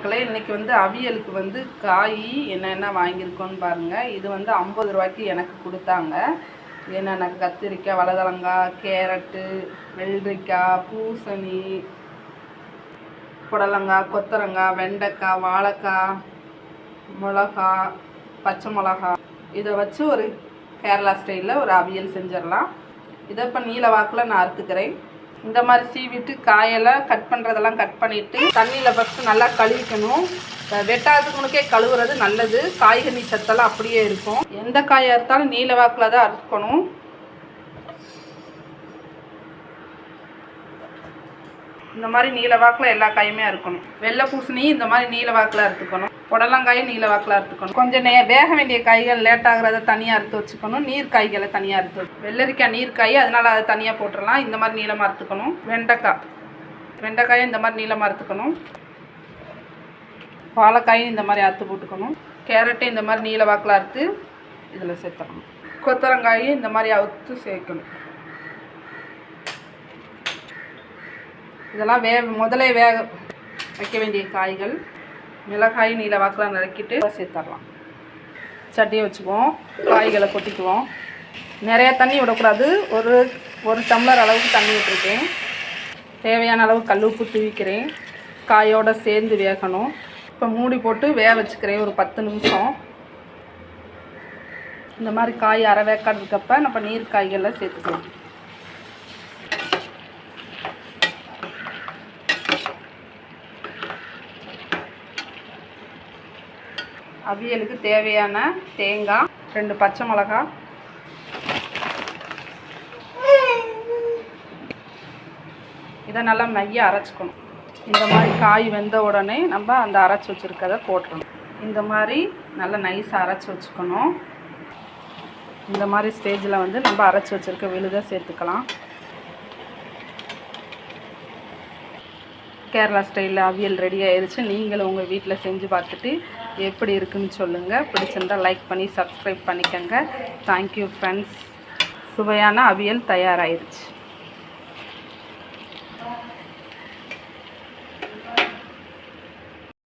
மக்களே இன்னைக்கு வந்து அவியலுக்கு வந்து காய் என்னென்ன வாங்கியிருக்கோன்னு பாருங்கள் இது வந்து ஐம்பது ரூபாய்க்கு எனக்கு கொடுத்தாங்க. என்னென்ன கத்திரிக்காய் வலதளங்காய் கேரட்டு வெள்ளரிக்காய் பூசணி புடலங்காய் கொத்தரங்காய் வெண்டைக்காய் வாழைக்காய் மிளகா பச்சை மிளகா இதை வச்சு ஒரு கேரளா ஸ்டைலில் ஒரு அவியல் செஞ்சிடலாம். இதை இப்போ நீல வாக்கில் நான் அறுத்துக்கிறேன். இந்த மாதிரி சீவிட்டு காயெல்லாம் கட் பண்ணுறதெல்லாம் கட் பண்ணிவிட்டு தண்ணியில் ஃபஸ்ட்டு நல்லா கழுவிக்கணும். அஹ் வெட்டாததுக்கு முன்னக்கே கழுவுறது நல்லது. காய்கறி சத்தெல்லாம் அப்படியே இருக்கும். எந்த காயை அறுத்தாலும் நீல வாக்கில் தான் அறுக்கணும் இந்த மாதிரி நீல வாக்கில் எல்லா காயுமே அறுக்கணும். வெள்ளை பூசணி இந்த மாதிரி நீல வாக்கில் அறுத்துக்கணும். புடலங்காயும் நீல வாக்கில் அறுத்துக்கணும். கொஞ்சம் நே வேக வேண்டிய காய்கள் லேட் தனியாக அறுத்து வச்சுக்கணும். நீர் காய்களை தனியாக அறுத்து வச்சு வெள்ளரிக்காய் நீர் காய் அதனால் அதை தனியாக போட்டுடலாம் இந்த மாதிரி நீளமாக அறுத்துக்கணும். வெண்டைக்காய். வெண்டைக்காயும் இந்த மாதிரி நீளமாக அறுத்துக்கணும். பாலக்காயும் இந்த மாதிரி அறுத்து போட்டுக்கணும். கேரட்டும் இந்த மாதிரி நீல வாக்கில் அறுத்து இதில் சேர்த்துக்கணும். கொத்தரங்காயும் இந்த மாதிரி அறுத்து சேர்க்கணும். இதெல்லாம் வே முதலே வேக வைக்க வேண்டிய காய்கள். மிளகாய் நீல வாக்கில் நறுக்கிட்டு சேர்த்துடலாம். சட்டியை வச்சுக்குவோம். காய்களை கொட்டிக்குவோம். நிறைய தண்ணி விடக்கூடாது. ஒரு ஒரு டம்ளர் அளவுக்கு தண்ணி விட்டுருக்கேன். தேவையான அளவு கல் உப்பு தூவிக்கிறேன். காயோடு சேர்ந்து வேகணும். இப்போ மூடி போட்டு வேக வச்சுக்கிறேன். ஒரு பத்து நிமிஷம். இந்த மாதிரி காய் அரை வேக்காடுறதுக்கப்ப நம்ம நீர் காய்கள்லாம் சேர்த்துக்கலாம். அவியலுக்கு தேவையான தேங்காய் ரெண்டு பச்சை மிளகாய் இதை நல்லா மைய அரைச்சிக்கணும். இந்த மாதிரி காய் வெந்த உடனே நம்ம அந்த அரைச்சி வச்சுருக்கதை போட்டுறணும். இந்த மாதிரி நல்லா நைஸாக அரைச்சி வச்சுக்கணும். இந்த மாதிரி ஸ்டேஜில் வந்து நம்ம அரைச்சி வச்சுருக்க விழுதை சேர்த்துக்கலாம். கேரளா ஸ்டைலில் அவியல் ரெடி ஆயிடுச்சு நீங்களும் உங்கள் வீட்டில் செஞ்சு பார்த்துட்டு எப்படி இருக்குன்னு சொல்லுங்கள் பிடிச்சிருந்தால் லைக் பண்ணி சப்ஸ்கிரைப் பண்ணிக்கோங்க. தேங்க்யூ ஃப்ரெண்ட்ஸ் சுவையான அவியல் தயாராகிருச்சு